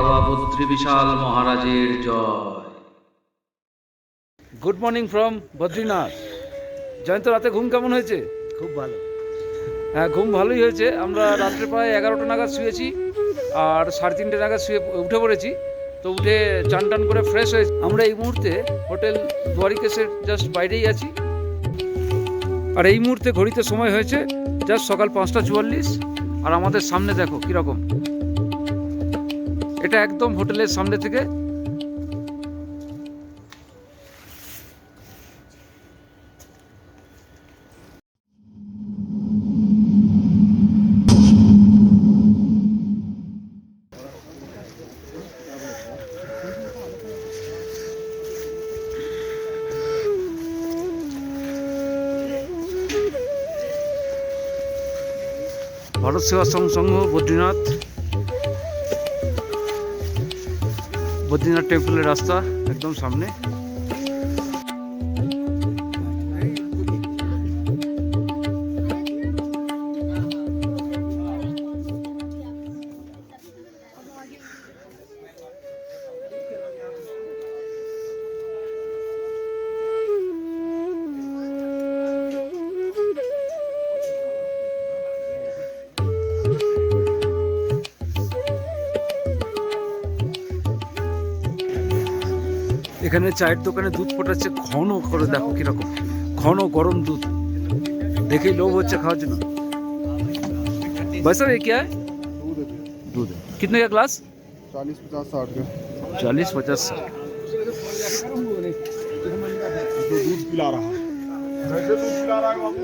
বাবা বদ্রী বিশাল মহারাজের জয়। Good morning from Badrinath. Jayanta রাতে ঘুম কেমন হয়েছে? খুব ভালো। হ্যাঁ ঘুম ভালোই হয়েছে। আমরা রাত্রে প্রায় এগারোটা নাগাদ শুয়েছি আর সাড়ে তিনটে নাগাদ শুয়ে উঠে পড়েছি। তো উঠে চান টান করে ফ্রেশ হয়েছি। আমরা এই মুহূর্তে হোটেল দ্বারিকেশের জাস্ট বাইরেই আছি। আর এই মুহূর্তে ঘড়িতে সময় হয়েছে জাস্ট সকাল পাঁচটা চুয়াল্লিশ। আর আমাদের সামনে দেখো কীরকম। এটা একদম হোটেলের সামনে থেকে। ভারত সেবাশ্রম সংঘ বদ্রীনাথ। বদ্রীনাথ টেম্পলের রাস্তা একদম সামনে। এখানে চায়ের দোকানে দুধ ফোটাচ্ছে ঘন করে দেখো কিরকম ঘন গরম দুধ দেখেই লোভ হচ্ছে খাওয়ার জন্য भाई साहब ये क्या है दूध है कितने का ग्लास चालीस पचास साठ का चालीस पचास साठ जो दूध पिला रहा है कैसे दूध पिला रहा है बाबू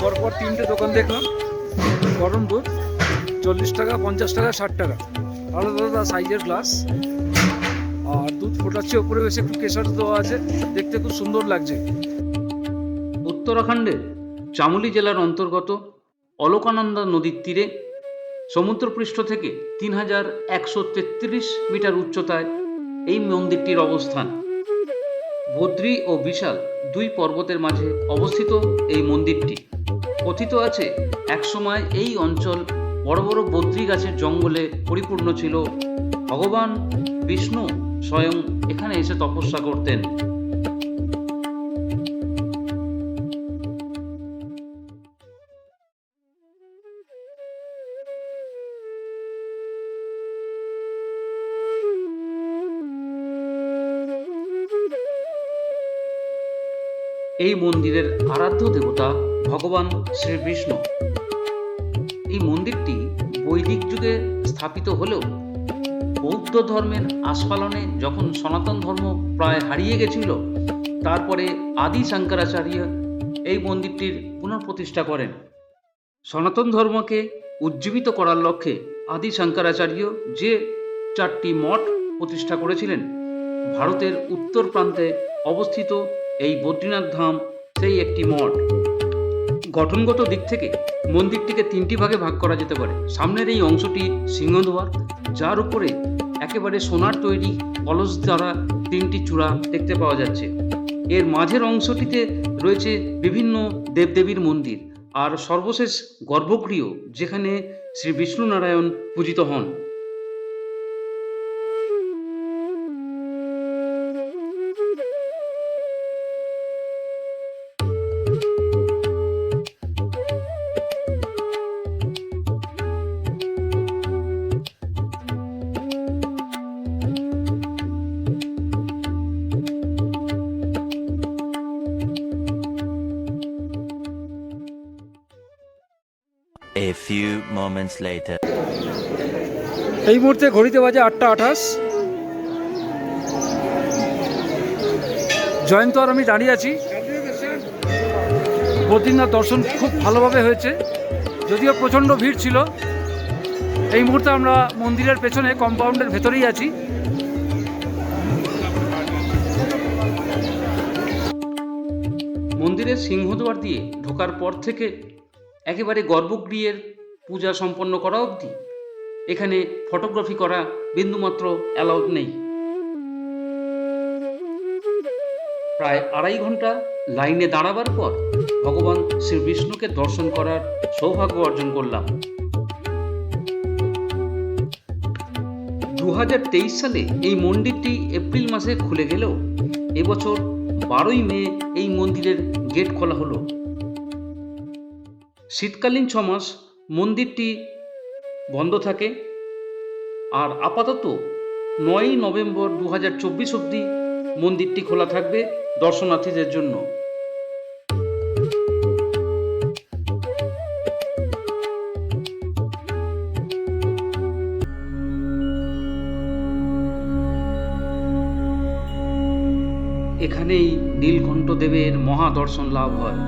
পরপর তিনটে দোকান দেখলাম গরম দুধ চল্লিশ টাকা, পঞ্চাশ টাকা, ষাট টাকা। আলাদা আলাদা সাইজের গ্লাস আর দুধ ফোটাচ্ছে, ওপরে বেশি একটু কেশর দেওয়া আছে। দেখতে খুব সুন্দর লাগছে। উত্তরাখণ্ডের চামুলি জেলার অন্তর্গত অলকানন্দা নদীর তীরে সমুদ্রপৃষ্ঠ থেকে তিন হাজার একশো তেত্রিশ মিটার উচ্চতায় এই মন্দিরটির অবস্থান। বদ্রী ও বিশাল দুই পর্বতের মাঝে অবস্থিত এই মন্দিরটি। কথিত আছে, একসময় এই অঞ্চল বড় বড় বদ্রি গাছের জঙ্গলে পরিপূর্ণ ছিল ভগবান বিষ্ণু স্বয়ং এখানে এসে তপস্যা করতেন। এই মন্দিরের আরাধ্য দেবতা ভগবান শ্রীবিষ্ণু। এই মন্দিরটি বৈদিক যুগে স্থাপিত হলেও বৌদ্ধ ধর্মের আস্ফালনে যখন সনাতন ধর্ম প্রায় হারিয়ে গেছিল, তারপরে আদি শঙ্করাচার্য এই মন্দিরটির পুনঃপ্রতিষ্ঠা করেন। সনাতন ধর্মকে উজ্জীবিত করার লক্ষ্যে আদি শঙ্করাচার্য যে চারটি মঠ প্রতিষ্ঠা করেছিলেন, ভারতের উত্তর প্রান্তে অবস্থিত এই বদ্রীনাথ ধাম সেই একটি মঠ। গঠনগত দিক থেকে মন্দিরটিকে তিনটি ভাগে ভাগ করা যেতে পারে। সামনের এই অংশটি সিংহদ্বার, যার উপরে একেবারে সোনার তৈরি কলস দ্বারা তিনটি চূড়া দেখতে পাওয়া যাচ্ছে। এর মাঝের অংশটিতে রয়েছে বিভিন্ন দেবদেবীর মন্দির, আর সর্বশেষ গর্ভগৃহ যেখানে শ্রী বিষ্ণু নারায়ণ পূজিত হন। A few moments later. এই মুহূর্তে ঘড়িতে বাজে আটটা আঠাশ। জয়ন্ত আর আমি দাঁড়িয়ে আছি। বদ্রীনাথ দর্শন খুব ভালোভাবে হয়েছে। যদিও প্রচণ্ড ভিড় ছিল। এই মুহূর্তে আমরা মন্দিরের পেছনে কম্পাউন্ডের ভেতরেই আছি। মন্দিরের সিংহদ্বার দিয়ে ঢোকার পর থেকে একেবারে গর্ভগৃহের পূজা সম্পন্ন করা অবধি এখানে ফটোগ্রাফি করা বিন্দুমাত্র অ্যালাউড নেই। প্রায় আড়াই ঘণ্টা লাইনে দাঁড়াবার পর ভগবান শ্রী বিষ্ণুকে দর্শন করার সৌভাগ্য অর্জন করলাম। দু হাজার তেইশ সালে এই মন্দিরটি এপ্রিল মাসে খুলে গেলেও এবছর বারোই মে এই মন্দিরের গেট খোলা হলো। শীতকালীন ছমাস মন্দিরটি বন্ধ থাকে আর আপাতত নয়ই নভেম্বর দু হাজার চব্বিশ অবধি মন্দিরটি খোলা থাকবে দর্শনার্থীদের জন্য। এখানেই নীলকণ্ঠ দেবের মহাদর্শন লাভ হয়।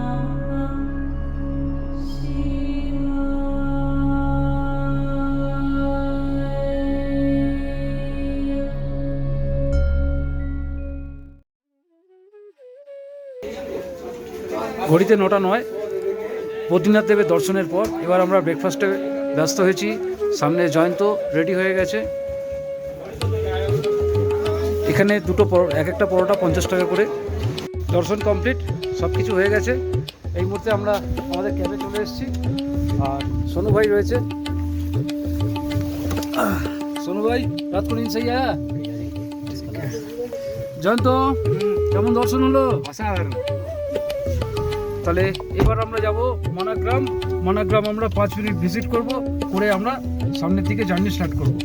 ঘড়িতে নটা নয়। বদ্রীনাথ দেবের দর্শনের পর এবার আমরা ব্রেকফাস্টে ব্যস্ত হয়েছি। সামনে জয়ন্ত রেডি হয়ে গেছে। এখানে দুটো এক একটা পরোটা পঞ্চাশ টাকা করে। দর্শন কমপ্লিট সব কিছু হয়ে গেছে। এই মুহূর্তে আমরা আমাদের ক্যাবে চলে এসেছি। আর সোনু ভাই রয়েছে। সোনু ভাই রাত করে ইনসাই জয়ন্ত, কেমন দর্শন হলো? তাহলে এবার আমরা যাব মনাগ্রাম। মনাগ্রাম আমরা পাঁচ মিনিট ভিজিট করব, করে আমরা সামনের দিকে জার্নি স্টার্ট করব।